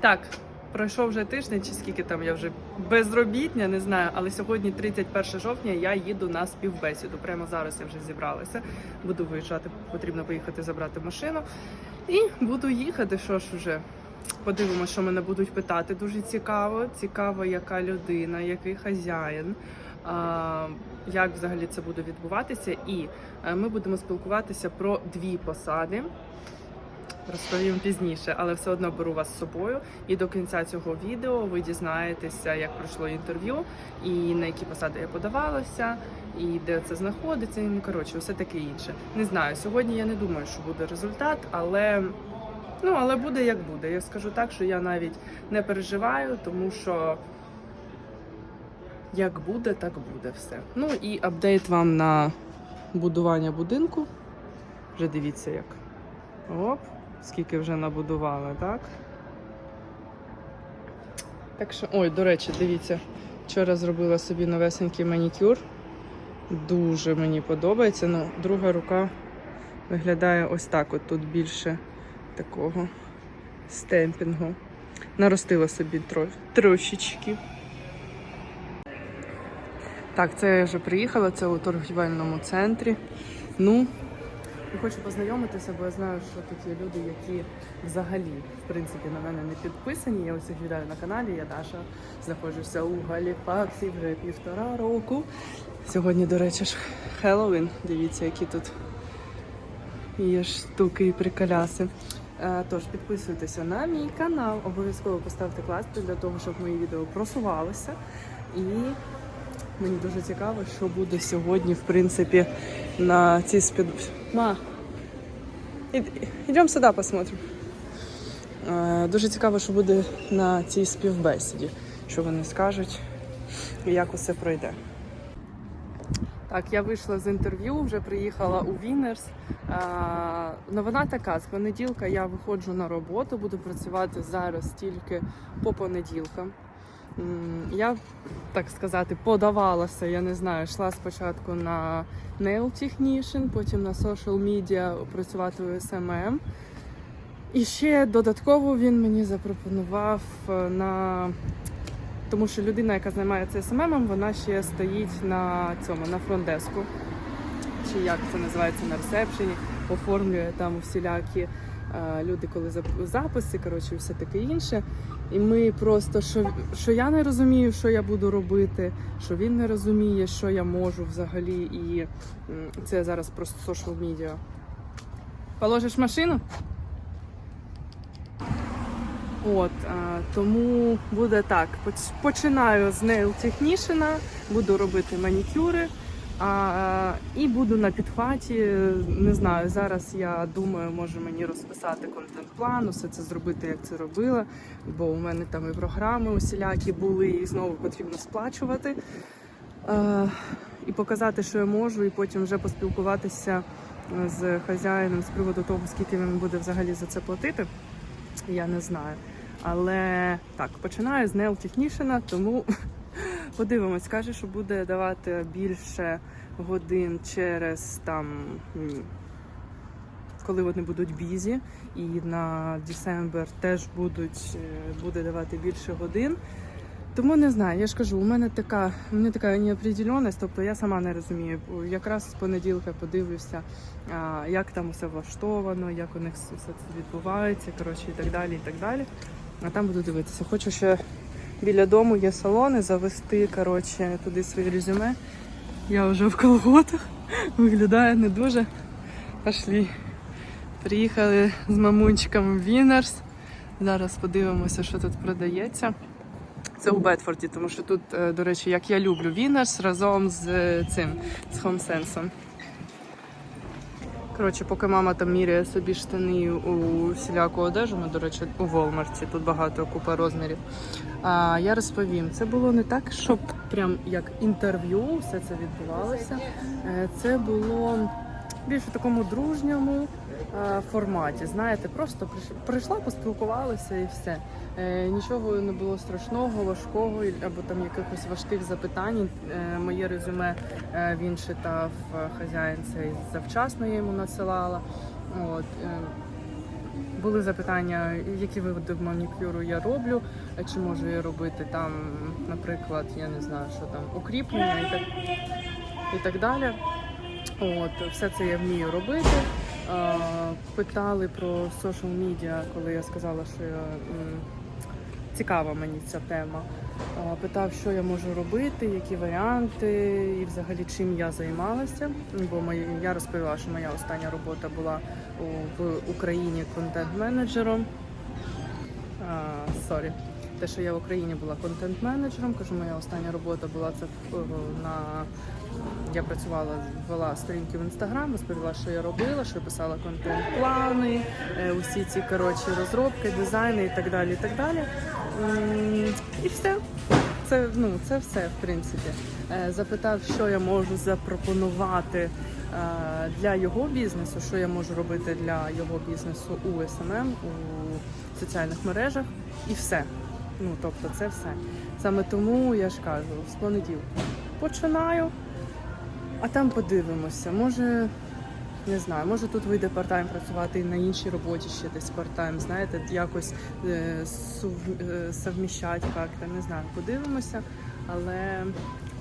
Так, пройшов вже тиждень, чи скільки там я вже безробітня, не знаю. Але сьогодні, 31 жовтня, я їду на співбесіду. Прямо зараз я вже зібралася. Буду виїжджати, потрібно поїхати забрати машину. І буду їхати. Що ж уже. Подивимося, що мене будуть питати. Дуже цікаво. Цікаво, яка людина, який хазяїн. Як взагалі це буде відбуватися, і е, ми будемо спілкуватися про дві посади. Розповім пізніше, але все одно беру вас з собою. І до кінця цього відео ви дізнаєтеся, як пройшло інтерв'ю, і на які посади я подавалася, і де це знаходиться. І ну коротше, все таке інше. Не знаю. Сьогодні я не думаю, що буде результат, але ну але буде як буде. Я скажу так, що я навіть не переживаю, тому що як буде, так буде все. Ну і апдейт вам на будування будинку. Вже дивіться як. Оп, скільки вже набудували, так? Так що, ой, до речі, дивіться, вчора зробила собі новесенький манікюр. Дуже мені подобається. Ну, друга рука виглядає ось так. От тут більше такого стемпінгу. Наростила собі тро... трошечки. Так, це я вже приїхала, це у торгівельному центрі. Ну, я хочу познайомитися, бо я знаю, що тут є люди, які взагалі, в принципі, на мене не підписані. Я усіх вітаю на каналі. Я Даша. Знаходжуся у Галіфаксі вже півтора року. Сьогодні, до речі, ж Хеллоуін. Дивіться, які тут є штуки і приколяси. Е, Тож підписуйтеся на мій канал, обов'язково поставте клас для того, щоб мої відео просувалися. І Мені дуже цікаво, що буде сьогодні, в принципі, на цій спід... Ма, йдемо сюди посмотрим. Е, Дуже цікаво, що буде на цій співбесіді, що вони скажуть і як усе пройде. Так, я вийшла з інтерв'ю, вже приїхала у Вінерс. Е, Новина така: з понеділка я виходжу на роботу, буду працювати зараз тільки по понеділкам. Я, так сказати, подавалася, я не знаю, йшла спочатку на Nail Technician, потім на social media працювати у SMM. І ще додатково він мені запропонував е, на тому, що людина, яка займається SMM, вона ще стоїть на цьому на фронтдеску. Чи як це називається на ресепшені, оформлює там всілякі люди, коли записи, коротше, все таке інше. І ми просто що, що я не розумію, що я буду робити, що він не розуміє, що я можу взагалі, і це зараз просто social media. Положиш машину? От а, тому буде так. Починаю з Nail Technician, буду робити манікюри. А, і буду на підхваті. Не знаю, зараз я думаю, може мені розписати контент-план, усе це зробити, як це робила. Бо у мене там і програми усілякі були, і знову потрібно сплачувати. А, і показати, що я можу, і потім вже поспілкуватися з хазяїном з приводу того, скільки він буде взагалі за це платити. Я не знаю. Але так, починаю з Technician, тому подивимось, каже, що буде давати більше годин через там, коли вони будуть бізі, і на December теж будуть, е, буде давати більше годин. Тому не знаю, я ж кажу, у мене така, у мене така неопределеність, тобто я сама не розумію. Якраз з понеділка подивлюся, як там усе влаштовано, як у них все це відбувається, коротше, і так далі, і так далі. А там буду дивитися. Хочу ще біля дому є салони, завести коротше, туди своє резюме. Я вже в колготах, виглядає не дуже. Пошли. Приїхали з мамунчиком в Вінерс. Зараз подивимося, що тут продається. Це у Бетфорді, тому що тут, е, до речі, як я люблю Вінерс разом з е, цим, з HomeSense. Коротше, поки мама там міряє собі штани у всіляку одежу, ми, до речі, у Волмарті, тут багато купа розмірів. А, я розповім, це було не так, щоб прям як інтерв'ю все це відбувалося. Е, Це було більше такому дружньому форматі. Знаєте, просто прийшла, поспілкувалася і все. Е, Нічого не було страшного, важкого або там якихось важких запитань. Е, Моє резюме е, він читав е, хазяїн цей завчасно я йому надсилала. От, е, були запитання, які види манікюру я роблю, чи можу я робити там, наприклад, я не знаю, що там укріплення і так, і так далі. От, все це я вмію робити. Е, Питали про social media, коли я сказала, що я, м, цікава мені ця тема. Е, Питав, що я можу робити, які варіанти і взагалі чим я займалася. Бо моя, я розповіла, що моя остання робота була в Україні контент-менеджером. Сорі. Те, що я в Україні була контент-менеджером, кажу, моя остання робота була це е, на я працювала, вела сторінки в інстаграм, розповіла, що я робила, що я писала контент-плани, е, усі ці коротші розробки, дизайни і так далі. І так далі. І все. Це ну це все в принципі. Е, Запитав, що я можу запропонувати е, для його бізнесу, що я можу робити для його бізнесу у SMM, у соціальних мережах, і все. Ну тобто, це все. Саме тому я ж кажу, з понеділка починаю, а там подивимося. Може, не знаю, може тут вийде парт-тайм працювати і на іншій роботі ще десь парт-тайм, знаєте, якось е, сув- е, совміщати як-то, не знаю, подивимося. Але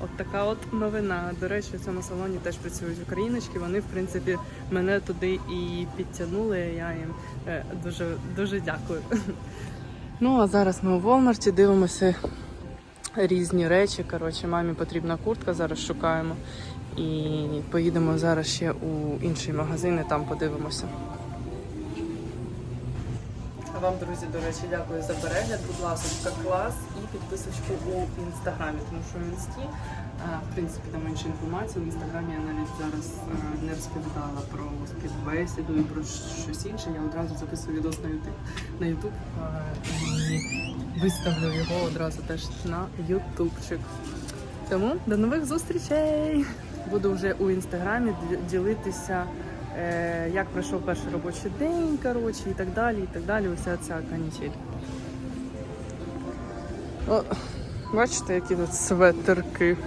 от така от новина. До речі, в цьому салоні теж працюють україночки. Вони, в принципі, мене туди і підтягнули. Я їм е, дуже дуже дякую. Ну а зараз ми у Волмарті дивимося різні речі. Коротше, мамі потрібна куртка, зараз шукаємо. І поїдемо зараз ще у інший магазин і там подивимося. А вам, друзі, до речі, дякую за перегляд. Будь ласка, клас і підписочку у інстаграмі, тому що в інсті, в принципі, там менше інформації. В інстаграмі я навіть зараз не розповідала про співбесіду і про щось інше. Я одразу записую відос на Ютуб Ютуб і виставлю його одразу теж на Ютубчик. Тому до нових зустрічей! Буду вже у інстаграмі ді- ділитися, е, як пройшов перший робочий день, коротше, і так далі, і так далі. Уся ця канітель. О, бачите, які тут светерки.